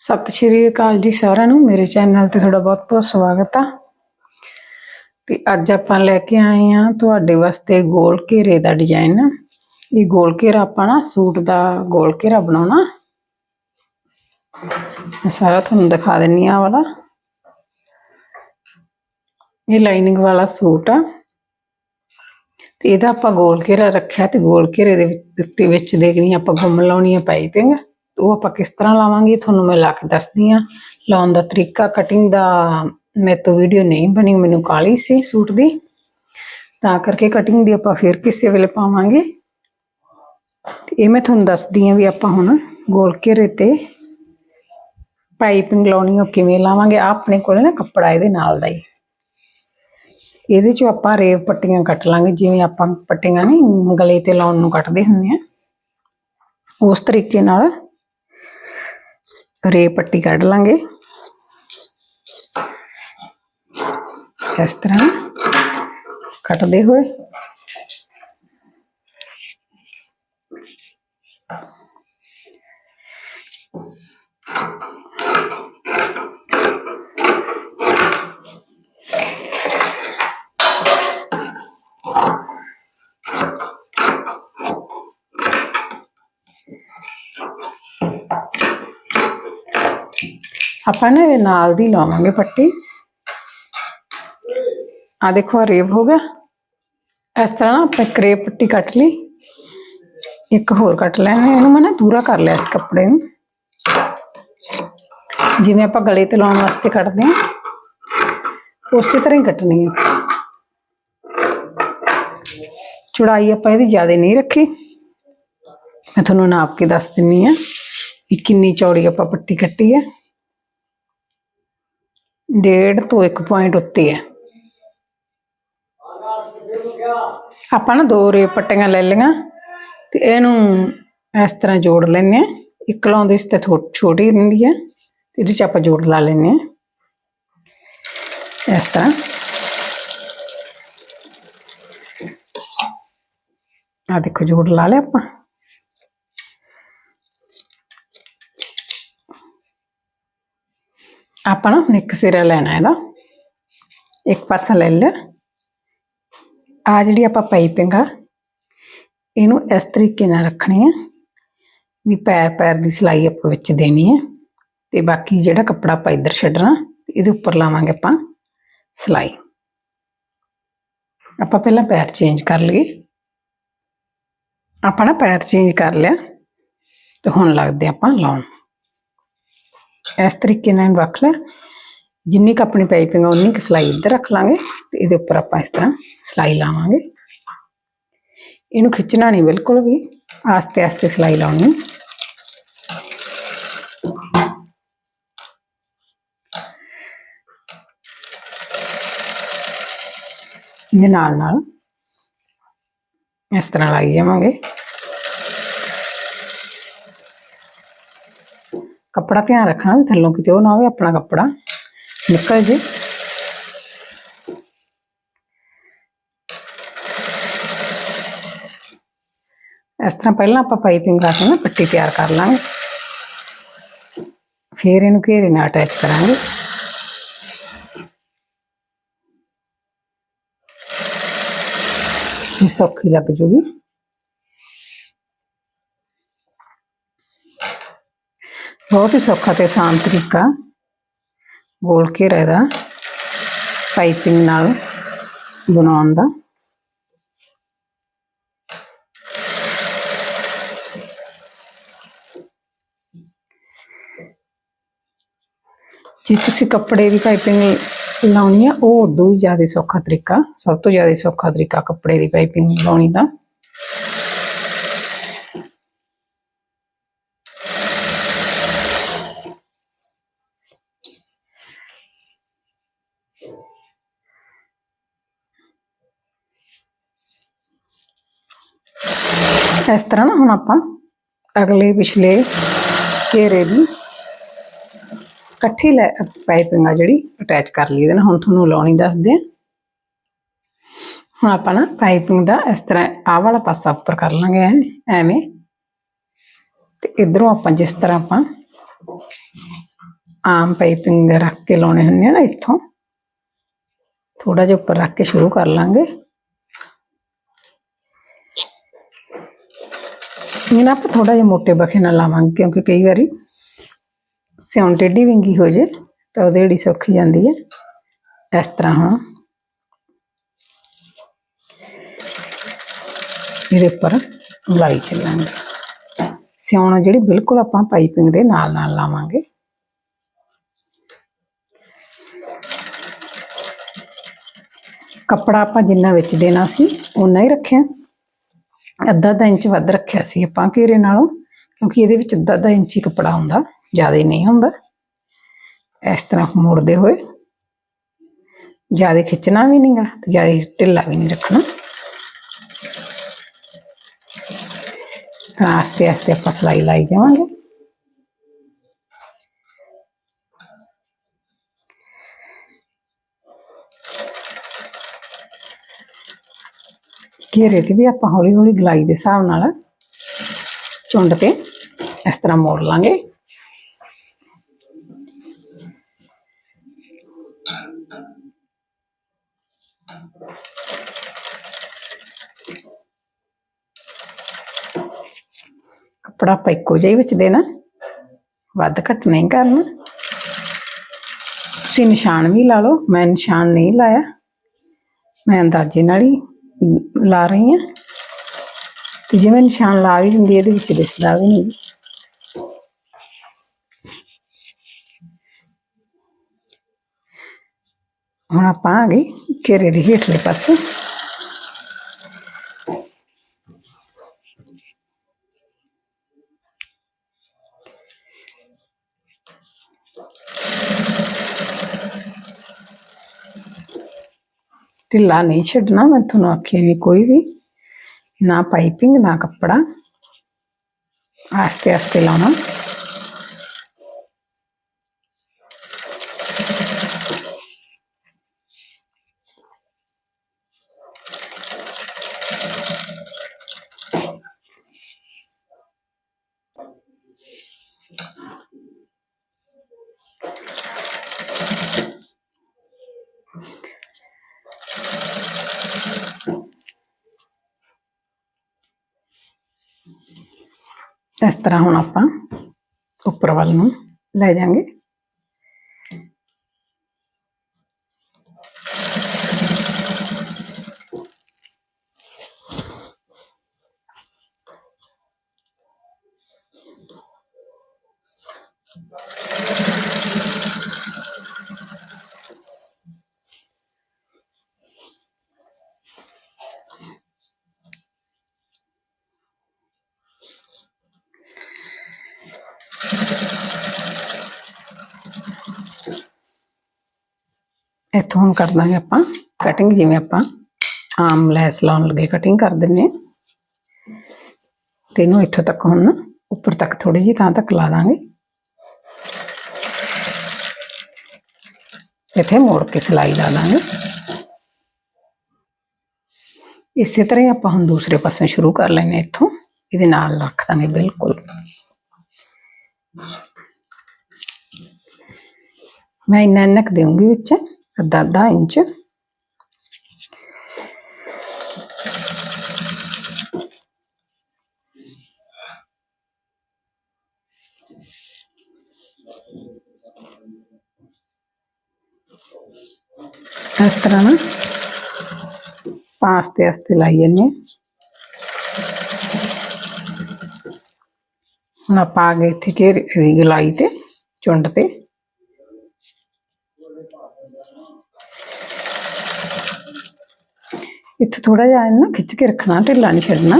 ਸਤਿ ਸ਼੍ਰੀ ਅਕਾਲ ਜੀ ਸਾਰਿਆਂ ਨੂੰ। ਮੇਰੇ ਚੈਨਲ ਤੇ ਤੁਹਾਡਾ ਬਹੁਤ-ਬਹੁਤ ਸਵਾਗਤ ਆ। ਤੇ ਅੱਜ ਆਪਾਂ ਲੈ ਕੇ ਆਏ ਆ ਤੁਹਾਡੇ ਵਾਸਤੇ ਗੋਲ ਘੇਰੇ ਦਾ ਡਿਜ਼ਾਈਨ ਇਹ ਗੋਲ ਘੇਰਾ ਆਪਾਂ ਨਾ ਸੂਟ ਦਾ ਗੋਲ ਘੇਰਾ ਬਣਾਉਣਾ। ਮੈਂ ਸਾਰਾ ਤੁਹਾਨੂੰ ਦਿਖਾ ਦਿੰਨੀ ਆ ਵਾਲਾ। ਇਹ ਲਾਈਨਿੰਗ ਵਾਲਾ ਸੂਟ ਆ। ਤੇ ਇਹਦਾ ਆਪਾਂ ਗੋਲ ਘੇਰਾ ਰੱਖਿਆ ਤੇ ਗੋਲ ਘੇਰੇ ਦੇ ਵਿੱਚ ਉੱਤੇ ਵਿੱਚ ਦੇਖਣੀ ਆਪਾਂ ਗੁੰਮ ਲਾਉਣੀ ਆ ਪਾਈਪਿੰਗ। ਉਹ ਆਪਾਂ ਕਿਸ ਤਰ੍ਹਾਂ ਲਾਵਾਂਗੇ ਤੁਹਾਨੂੰ ਮੈਂ ਲਾ ਕੇ ਦੱਸਦੀ ਆ ਲਾਉਣ ਦਾ ਤਰੀਕਾ ਕਟਿੰਗ ਦਾ ਮੇਰੇ ਤੋਂ ਵੀਡੀਓ ਨਹੀਂ ਬਣੀ ਮੈਨੂੰ ਕਾਲੀ ਸੀ ਸੂਟ ਦੀ। ਤਾਂ ਕਰਕੇ ਕਟਿੰਗ ਦੀ ਆਪਾਂ ਫਿਰ ਕਿਸੇ ਵੇਲੇ ਪਾਵਾਂਗੇ। ਤੇ ਇਹ ਮੈਂ ਤੁਹਾਨੂੰ ਦੱਸਦੀ ਆ ਵੀ ਆਪਾਂ ਹੁਣ ਗੋਲ ਘੇਰੇ ਤੇ ਪਾਈਪਿੰਗ ਲਾਉਣੀ ਉਹ ਕਿਵੇਂ ਲਾਵਾਂਗੇ। ਆਹ ਆਪਣੇ ਕੋਲੇ ਨਾ ਕੱਪੜਾ ਇਹਦੇ ਨਾਲ ਦਾ ਹੀ। ਇਹਦੇ ਚੋਂ ਆਪਾਂ ਰੇਵ ਪੱਟੀਆਂ ਕੱਟ ਲਾਂਗੇ, ਜਿਵੇਂ ਆਪਾਂ ਪੱਟੀਆਂ ਨਹੀਂ, ਗਲੇ ਤੇ ਲਾਉਣ ਨੂੰ ਕੱਟਦੇ ਹੁੰਦੇ ਆ। ਉਸ ਤਰੀਕੇ ਨਾਲ ਰੇਵ ਪੱਟੀ ਕੱਢ ਲਾਂਗੇ ਇਸ ਤਰ੍ਹਾਂ ਕੱਟਦੇ ਹੋਏ ਆਪਾਂ ਨਾ ਇਹ ਨਾਲ ਦੀ ਲਾਵਾਂਗੇ ਪੱਟੀ। ਆ ਦੇਖੋ, ਆਹ ਰੇਵ ਹੋ ਗਿਆ। ਇਸ ਤਰ੍ਹਾਂ ਨਾ ਆਪਾਂ ਇੱਕ ਰੇਵ ਪੱਟੀ ਕੱਟ ਲਈ। ਇੱਕ ਹੋਰ ਕੱਟ ਲੈਣਾ, ਇਹਨੂੰ ਮੈਂ ਨਾ ਦੂਰਾ ਕਰ ਲਿਆ ਇਸ ਕੱਪੜੇ ਨੂੰ। ਜਿਵੇਂ ਆਪਾਂ ਗਲੇ ਤੇ ਲਾਉਣ ਵਾਸਤੇ ਕੱਟਦੇ ਹਾਂ, ਉਸੇ ਤਰ੍ਹਾਂ ਹੀ ਕੱਟਣੀ ਹੈ। ਚੌੜਾਈ ਆਪਾਂ ਇਹਦੀ ਜ਼ਿਆਦਾ ਨਹੀਂ ਰੱਖੀ। ਮੈਂ ਤੁਹਾਨੂੰ ਨਾਪ ਕੇ ਦੱਸ ਦਿੰਨੀ ਆ ਕਿ ਕਿੰਨੀ ਚੌੜੀ ਆਪਾਂ ਪੱਟੀ ਕੱਟੀ ਹੈ। ਡੇਢ ਤੋਂ 1 ਪੁਆਇੰਟ ਉੱਤੇ ਹੈ। ਆਪਾਂ ਨਾ ਦੋ ਰੇ ਪੱਟੀਆਂ ਲੈ ਲਈਆਂ ਤੇ ਇਹਨੂੰ ਇਸ ਤਰ੍ਹਾਂ ਜੋੜ ਲੈਣੇ ਆ ਇੱਕ ਲਾਉਂਦੇ ਇਸ ਤੇ ਥੋ- ਛੋਟੀ ਰਹਿੰਦੀ ਹੈ ਇਹਦੇ ਚ ਆਪਾਂ ਜੋੜ ਲਾ ਲੈਣੇ ਆ ਇਸ ਤਰ੍ਹਾਂ। ਆ ਦੇਖੋ ਜੋੜ ਲਾ ਲਿਆ ਆਪਾਂ। ਆਪਾਂ ਨਾ ਹੁਣ ਇੱਕ ਸਿਰਾ ਲੈਣਾ ਇਹਦਾ। ਇੱਕ ਪਾਸਾ ਲੈ ਲਿਆ ਆ ਜਿਹੜੀ ਆਪਾਂ ਪਾਈਪਿੰਗ ਆ, ਇਹਨੂੰ ਇਸ ਤਰੀਕੇ ਨਾਲ ਰੱਖਣੀ ਹੈ ਵੀ ਪੈਰ ਪੈਰ ਦੀ ਸਿਲਾਈ ਆਪਾਂ ਵਿੱਚ ਦੇਣੀ ਹੈ ਤੇ ਬਾਕੀ ਜਿਹੜਾ ਕੱਪੜਾ ਆਪਾਂ ਇੱਧਰ ਛੱਡਣਾ, ਇਹਦੇ ਉੱਪਰ ਲਾਵਾਂਗੇ ਆਪਾਂ ਸਿਲਾਈ। ਆਪਾਂ ਪਹਿਲਾਂ ਪੈਰ ਚੇਂਜ ਕਰ ਲਈਏ। ਆਪਾਂ ਨਾ ਪੈਰ ਚੇਂਜ ਕਰ ਲਿਆ ਤੇ ਹੁਣ ਲੱਗਦੇ ਆਪਾਂ ਲਾਉਣ। ਇਸ ਤਰੀਕੇ ਨਾਲ ਰੱਖ ਲਿਆ ਜਿੰਨੀ ਕੁ ਆਪਣੀ ਪਾਈਪਿੰਗ ਆ, ਉਨੀ ਕੁ ਸਿਲਾਈ ਇੱਧਰ ਰੱਖ ਲਾਂਗੇ ਤੇ ਇਹਦੇ ਉੱਪਰ ਆਪਾਂ ਇਸ ਤਰ੍ਹਾਂ ਸਿਲਾਈ ਲਾਵਾਂਗੇ। ਇਹਨੂੰ ਖਿੱਚਣਾ ਨਹੀਂ ਬਿਲਕੁਲ ਵੀ, ਆਸਤੇ ਆਸਤੇ ਸਿਲਾਈ ਲਾਉਣੀ। ਇਹਦੇ ਨਾਲ ਨਾਲ ਇਸ ਤਰ੍ਹਾਂ ਲਾਈ ਜਾਵਾਂਗੇ। ਕੱਪੜਾ ਧਿਆਨ ਰੱਖਣਾ ਵੀ ਥੱਲੋਂ ਕਿਤੇ ਉਹ ਨਾ ਹੋਵੇ ਆਪਣਾ ਕੱਪੜਾ ਨਿਕਲ ਜੇ ਇਸ ਤਰ੍ਹਾਂ ਪਹਿਲਾਂ ਆਪਾਂ ਪਾਈਪਿੰਗ ਲਾ ਕੇ ਨਾ ਪੱਟੀ ਤਿਆਰ ਕਰ ਲਾਂਗੇ ਫਿਰ ਇਹਨੂੰ ਘੇਰੇ ਨਾਲ ਅਟੈਚ ਕਰਾਂਗੇ ਇਹ ਸੌਖੀ ਲੱਗ ਜੂਗੀ ਬਹੁਤ ਹੀ ਸੌਖਾ ਤੇ ਆਸਾਨ ਤਰੀਕਾ ਗੋਲ ਘੇਰੇ ਦਾ ਪਾਈਪਿੰਗ ਨਾਲ ਬਣਾਉਣ ਦਾ। ਜੇ ਤੁਸੀਂ ਕੱਪੜੇ ਦੀ ਪਾਈਪਿੰਗ ਲਾਉਣੀ ਆ, ਉਹ ਉਦੋਂ ਹੀ ਜ਼ਿਆਦਾ ਸੌਖਾ ਤਰੀਕਾ, ਸਭ ਤੋਂ ਜ਼ਿਆਦਾ ਸੌਖਾ ਤਰੀਕਾ ਕੱਪੜੇ ਦੀ ਪਾਈਪਿੰਗ ਲਾਉਣੀ ਦਾ। ਇਸ ਤਰ੍ਹਾਂ ਨਾ ਹੁਣ ਆਪਾਂ ਅਗਲੇ ਪਿਛਲੇ ਘੇਰੇ ਦੀ ਇਕੱਠੀ ਲੈ ਪਾਈਪਿੰਗ ਆ ਜਿਹੜੀ ਅਟੈਚ ਕਰ ਲਈ ਇਹਦੇ ਨਾਲ ਹੁਣ ਤੁਹਾਨੂੰ ਲਾਉਣੀ ਦੱਸਦੇ ਆ ਹੁਣ ਆਪਾਂ ਨਾ ਪਾਈਪਿੰਗ ਦਾ ਇਸ ਤਰ੍ਹਾਂ ਆਹ ਵਾਲਾ ਪਾਸਾ ਉੱਪਰ ਕਰ ਲਾਂਗੇ ਐਂ- ਐਵੇਂ। ਤੇ ਇਧਰੋਂ ਆਪਾਂ ਜਿਸ ਤਰ੍ਹਾਂ ਆਪਾਂ ਆਮ ਪਾਈਪਿੰਗ ਰੱਖ ਕੇ ਲਾਉਣੇ ਹੁੰਦੇ ਆ ਨਾ, ਇੱਥੋਂ। ਥੋੜਾ ਜਿਹਾ ਉੱਪਰ ਰੱਖ ਕੇ ਸ਼ੁਰੂ ਕਰ ਲਾਂਗੇ। ਇਹਨਾਂ ਆਪਾਂ ਥੋੜਾ ਜਿਹਾ ਮੋਟੇ ਬਖੇ ਨਾਲ ਲਾਵਾਂਗੇ ਕਿਉਂਕਿ ਕਈ ਵਾਰੀ ਸਿਉਣ ਟੇਢੀ ਵਿੰਗੀ ਹੋ ਜੇ ਤਾਂ ਉਹਦੇ ਜਿਹੜੀ ਸੁੱਕ ਜਾਂਦੀ ਹੈ ਇਸ ਤਰ੍ਹਾਂ ਹੁਣ ਇਹਦੇ ਉੱਪਰ ਲਾਈ ਚੱਲਾਂਗੇ ਸਿਉਣ ਜਿਹੜੀ ਬਿਲਕੁਲ ਆਪਾਂ ਪਾਈਪਿੰਗ ਦੇ ਨਾਲ ਨਾਲ ਲਾਵਾਂਗੇ ਕੱਪੜਾ ਆਪਾਂ ਜਿੰਨਾ ਵਿੱਚ ਦੇਣਾ ਸੀ ਉਨਾ ਹੀ ਰੱਖਿਆ ਅੱਧਾ ਅੱਧਾ ਇੰਚ ਵੱਧ ਰੱਖਿਆ ਸੀ ਆਪਾਂ ਘੇਰੇ ਨਾਲੋਂ, ਕਿਉਂਕਿ ਇਹਦੇ ਵਿੱਚ ਅੱਧਾ ਅੱਧਾ ਇੰਚ ਹੀ ਕੱਪੜਾ ਹੁੰਦਾ, ਜ਼ਿਆਦਾ ਨਹੀਂ ਹੁੰਦਾ। ਇਸ ਤਰ੍ਹਾਂ ਮੋੜਦੇ ਹੋਏ, ਜ਼ਿਆਦਾ ਖਿੱਚਣਾ ਵੀ ਨਹੀਂਗਾ ਤੇ ਜ਼ਿਆਦਾ ਢਿੱਲਾ ਵੀ ਨਹੀਂ ਰੱਖਣਾ। ਤਾਂ ਆਸਤੇ ਆਸਤੇ ਆਪਾਂ ਸਲਾਈ ਲਾਈ ਜਾਵਾਂਗੇ। ਘੇਰੇ ਤੇ ਵੀ ਆਪਾਂ ਹੌਲੀ ਹੌਲੀ ਗਲਾਈ ਦੇ ਹਿਸਾਬ ਨਾਲ ਚੁੰਡ ਤੇ ਇਸ ਤਰ੍ਹਾਂ ਮੋੜ ਲਾਂਗੇ। ਕੱਪੜਾ ਆਪਾਂ ਇੱਕੋ ਜਿਹਾ ਹੀ ਵਿੱਚ ਦੇਣਾ, ਵੱਧ ਘੱਟ ਨਹੀਂ ਕਰਨਾ। ਤੁਸੀਂ ਨਿਸ਼ਾਨ ਵੀ ਲਾ ਲਓ, ਮੈਂ ਨਿਸ਼ਾਨ ਨਹੀਂ ਲਾਇਆ, ਮੈਂ ਅੰਦਾਜ਼ੇ ਨਾਲ ਹੀ ਲਾ ਰਹੀ ਹਾਂ। ਤੇ ਜਿਵੇਂ ਨਿਸ਼ਾਨ ਲਾ ਵੀ ਹੁੰਦੀ ਇਹਦੇ ਵਿੱਚ ਦਿਸਦਾ ਵੀ ਨਹੀਂ। ਹੁਣ ਆਪਾਂ ਆ ਗਏ ਘੇਰੇ ਦੇ ਹੇਠਲੇ ਪਾਸੇ। ਢਿੱਲਾ ਨਹੀਂ ਛੱਡਣਾ ਮੈਂ ਤੁਹਾਨੂੰ ਆਖਿਆ ਨਹੀਂ ਕੋਈ ਵੀ ਨਾ ਪਾਈਪਿੰਗ ਨਾ ਕੱਪੜਾ ਆਸਤੇ ਆਸਤੇ ਲਾਉਣਾ ਇਸ ਤਰ੍ਹਾਂ ਹੁਣ ਆਪਾਂ ਉੱਪਰ ਵੱਲ ਨੂੰ ਲੈ ਜਾਾਂਗੇ ਇੱਥੋਂ ਹੁਣ ਕਰ ਦਾਂਗੇ ਆਪਾਂ ਕਟਿੰਗ ਜਿਵੇਂ ਆਪਾਂ ਆਮ ਲੈਸ ਲਾਉਣ ਲੱਗੇ ਕਟਿੰਗ ਕਰ ਦਿੰਨੇ ਹਾਂ। ਤੇ ਇਹਨੂੰ ਇੱਥੋਂ ਤੱਕ ਹੁਣ ਉੱਪਰ ਤੱਕ ਥੋੜੀ ਜਿਹੀ ਤਾਂ ਤੱਕ ਲਾ ਦਾਂਗੇ। ਇੱਥੇ ਮੋੜ ਕੇ ਸਿਲਾਈ ਲਾ ਦਾਂਗੇ। ਇਸੇ ਤਰ੍ਹਾਂ ਹੀ ਆਪਾਂ ਹੁਣ ਦੂਸਰੇ ਪਾਸੇ ਸ਼ੁਰੂ ਕਰ ਲੈਨੇ ਇੱਥੋਂ। ਇਹਦੇ ਨਾਲ ਰੱਖ ਦਾਂਗੇ ਬਿਲਕੁਲ। ਮੈਂ ਇੰਨਾ ਇੰਨਾ ਕੁ ਦੇਵਾਂਗੀ ਵਿੱਚ। ਅੱਧਾ ਅੱਧਾ ਇੰਚ ਇਸ ਤਰ੍ਹਾਂ ਨਾ ਪਾਸ ਆਸਤੇ ਲਾਈ ਜੰਨੇ ਹੁਣ ਆਪਾਂ ਆ ਗਏ ਇੱਥੇ ਘੇਰੇ ਦੀ ਗਲਾਈ ਤੇ ਚੁੰਡ ਤੇ ਇੱਥੇ ਥੋੜਾ ਜਿਹਾ ਇਹਨੂੰ ਨਾ ਖਿੱਚ ਕੇ ਰੱਖਣਾ ਢਿੱਲਾ ਨਹੀਂ ਛੱਡਣਾ।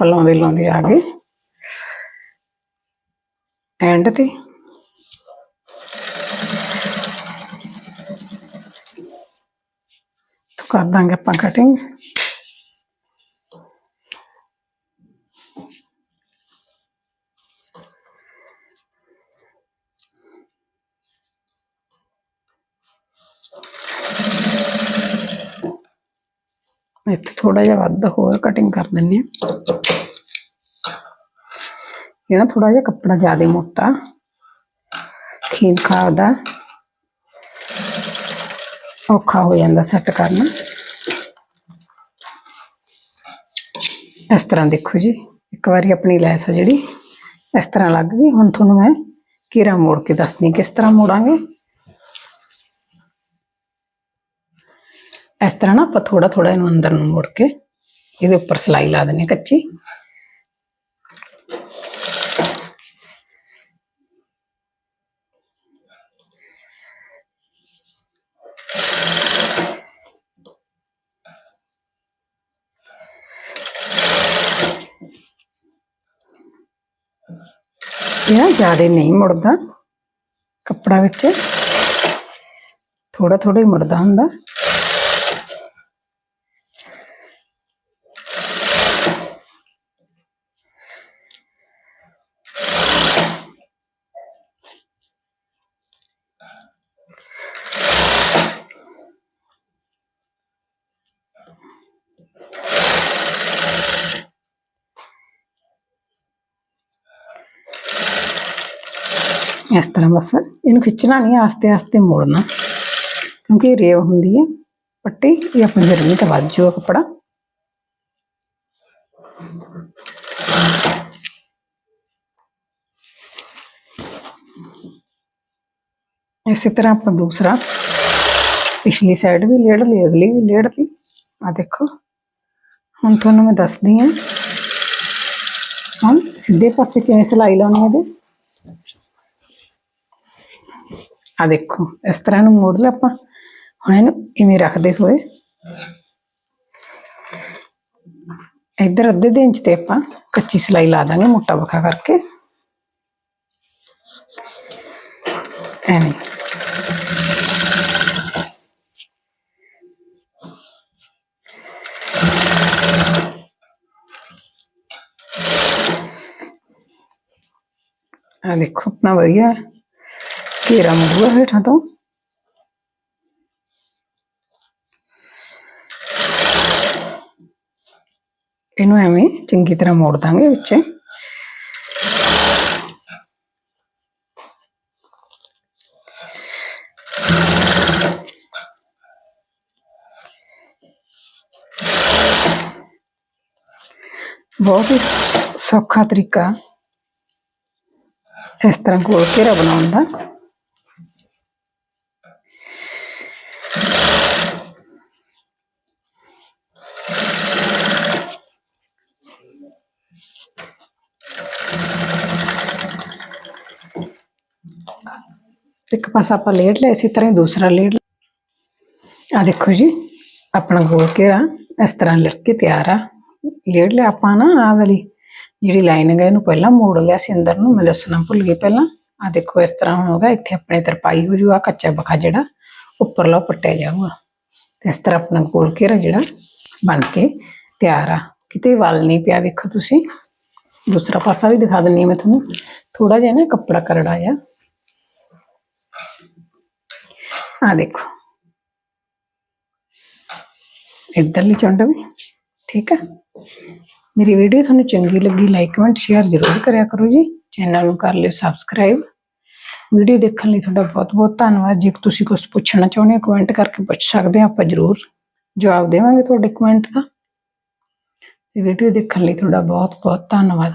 పొలం వెళ్ళింది ఆగి ఏంటది? అర్థం చెప్పాం కటింగ్. ਇੱਥੇ ਥੋੜਾ ਜਿਹਾ ਵੱਧ ਹੋਰ ਕਟਿੰਗ ਕਰ ਦਿੰਨੇ ਆ ਇਹ ਨਾ ਥੋੜਾ ਜਿਹਾ ਕੱਪੜਾ ਜ਼ਿਆਦਾ ਮੋਟਾ ਖੀਨ ਖਾਦਾ ਔਖਾ ਹੋ ਜਾਂਦਾ ਸੈੱਟ ਕਰਨਾ। ਇਸ ਤਰ੍ਹਾਂ ਦੇਖੋ ਜੀ, ਇੱਕ ਵਾਰੀ ਆਪਣੀ ਲੈਸ ਆ ਜਿਹੜੀ, ਇਸ ਤਰ੍ਹਾਂ ਲੱਗ ਗਈ। ਹੁਣ ਤੁਹਾਨੂੰ ਮੈਂ ਘੇਰਾ ਮੋੜ ਕੇ ਦੱਸਦੀ ਕਿਸ ਤਰ੍ਹਾਂ ਮੋੜਾਂਗੇ। ਇਸ ਤਰ੍ਹਾਂ ਨਾ ਆਪਾਂ ਥੋੜਾ ਥੋੜਾ ਇਹਨੂੰ ਅੰਦਰ ਨੂੰ ਮੋੜ ਕੇ ਇਹਦੇ ਉੱਪਰ ਸਲਾਈ ਲਾ ਦਿੰਦੇ ਹਾਂ ਕੱਚੀ। ਇਹ ਜ਼ਿਆਦਾ ਨਹੀਂ ਮੁੜਦਾ। ਕੱਪੜਾ ਵਿੱਚ ਥੋੜਾ ਥੋੜਾ ਹੀ ਮੁੜਦਾ ਹੁੰਦਾ ਇਸ ਤਰ੍ਹਾਂ ਬਸ। ਇਹਨੂੰ ਖਿੱਚਣਾ ਨਹੀਂ, ਆਸਤੇ ਆਸਤੇ ਮੋੜਨਾ। ਕਿਉਂਕਿ ਇਹ ਰੇਵ ਹੁੰਦੀ ਹੈ, ਪੱਟੀ ਇਹ ਆਪਣੀ ਗਰਮੀ ਤਾਂ ਵੱਧ ਜਾਊਗਾ ਕੱਪੜਾ। ਇਸੇ ਤਰ੍ਹਾਂ ਆਪਾਂ ਦੂਸਰਾ ਪਿਛਲੀ ਸਾਈਡ ਵੀ ਲੇੜ ਲਈ, ਅਗਲੀ ਵੀ ਲੇੜ ਲਈ। ਆ ਦੇਖੋ, ਹੁਣ ਤੁਹਾਨੂੰ ਮੈਂ ਦੱਸਦੀ ਹਾਂ। ਹੁਣ ਸਿੱਧੇ ਪਾਸੇ ਕਿਵੇਂ ਸਿਲਾਈ ਲਾਉਣੀ ਹੈ ਇਹਦੇ? ਆ ਦੇਖੋ ਇਸ ਤਰ੍ਹਾਂ ਨੂੰ ਮੋੜ ਲਿਆ ਆਪਾਂ ਹੁਣ ਇਹਨੂੰ ਇਵੇਂ ਰੱਖਦੇ ਹੋਏ ਇੱਧਰ ਅੱਧੇ ਦੇ ਇੰਚ ਤੇ ਆਪਾਂ ਕੱਚੀ ਸਿਲਾਈ ਲਾ ਦਾਂਗੇ ਮੋਟਾ ਵਖਾ ਕਰਕੇ ਐਵੇਂ ਆ ਦੇਖੋ ਆਪਣਾ ਵਧੀਆ ਘੇਰਾ ਮੁੜੂਗਾ ਹੇਠਾਂ ਤੋਂ ਇਹਨੂੰ ਐਵੇਂ ਚੰਗੀ ਤਰ੍ਹਾਂ ਮੋੜ ਦਾਂਗੇ ਵਿੱਚ ਬਹੁਤ ਹੀ ਸੌਖਾ ਤਰੀਕਾ ਇਸ ਤਰ੍ਹਾਂ ਗੋਲ ਘੇਰਾ ਬਣਾਉਣ ਦਾ ਇੱਕ ਪਾਸਾ ਆਪਾਂ ਲੇਟ ਲਿਆ ਇਸੇ ਤਰ੍ਹਾਂ ਹੀ ਦੂਸਰਾ ਲੇਟ ਆ ਦੇਖੋ ਜੀ, ਆਪਣਾ ਗੋਲ ਘੇਰਾ ਇਸ ਤਰ੍ਹਾਂ ਲਟਕੇ ਤਿਆਰ ਆ। ਲੇਟ ਲਿਆ ਆਪਾਂ ਨਾ ਆ ਵਾਲੀ ਜਿਹੜੀ ਲਾਈਨਿੰਗ ਹੈ ਇਹਨੂੰ ਪਹਿਲਾਂ ਮੋੜ ਲਿਆ ਸੀ ਅੰਦਰ ਨੂੰ, ਮੈਂ ਦੱਸਣਾ ਭੁੱਲ ਗਈ ਪਹਿਲਾਂ। ਆ ਦੇਖੋ, ਇਸ ਤਰ੍ਹਾਂ ਹੋਗਾ ਇੱਥੇ ਆਪਣੇ ਤਰਪਾਈ ਹੋ ਜੂਗਾ, ਕੱਚਾ ਬਖਾ ਜਿਹੜਾ ਉੱਪਰਲਾ ਪੱਟਿਆ ਜਾਊਗਾ। ਤੇ ਇਸ ਤਰ੍ਹਾਂ ਆਪਣਾ ਗੋਲ ਘੇਰਾ ਜਿਹੜਾ ਬਣ ਕੇ ਤਿਆਰ ਆ। ਕਿਤੇ ਵੱਲ ਨਹੀਂ ਪਿਆ, ਵੇਖੋ ਤੁਸੀਂ। ਦੂਸਰਾ ਪਾਸਾ ਵੀ ਦਿਖਾ ਦਿੰਨੀ ਮੈਂ ਤੁਹਾਨੂੰ। ਥੋੜਾ ਜਿਹਾ ਨਾ ਕੱਪੜਾ ਕਰੜਾ ਆ ਆ ਦੇਖੋ ਇੱਧਰਲੀ ਚੁੰਡ ਵੀ ਠੀਕ ਹੈ ਮੇਰੀ ਵੀਡੀਓ ਤੁਹਾਨੂੰ ਚੰਗੀ ਲੱਗੀ ਲਾਈਕ ਕਮੈਂਟ ਸ਼ੇਅਰ ਜ਼ਰੂਰ ਕਰਿਆ ਕਰੋ ਜੀ ਚੈਨਲ ਨੂੰ ਕਰ ਲਿਓ ਸਬਸਕ੍ਰਾਈਬ ਵੀਡੀਓ ਦੇਖਣ ਲਈ ਤੁਹਾਡਾ ਬਹੁਤ ਬਹੁਤ ਧੰਨਵਾਦ ਜੇ ਤੁਸੀਂ ਕੁਝ ਪੁੱਛਣਾ ਚਾਹੁੰਦੇ ਹੋ ਕਮੈਂਟ ਕਰਕੇ ਪੁੱਛ ਸਕਦੇ ਹੋ ਆਪਾਂ ਜ਼ਰੂਰ ਜਵਾਬ ਦੇਵਾਂਗੇ ਤੁਹਾਡੇ ਕਮੈਂਟ ਦਾ ਵੀਡੀਓ ਦੇਖਣ ਲਈ ਤੁਹਾਡਾ ਬਹੁਤ ਬਹੁਤ ਧੰਨਵਾਦ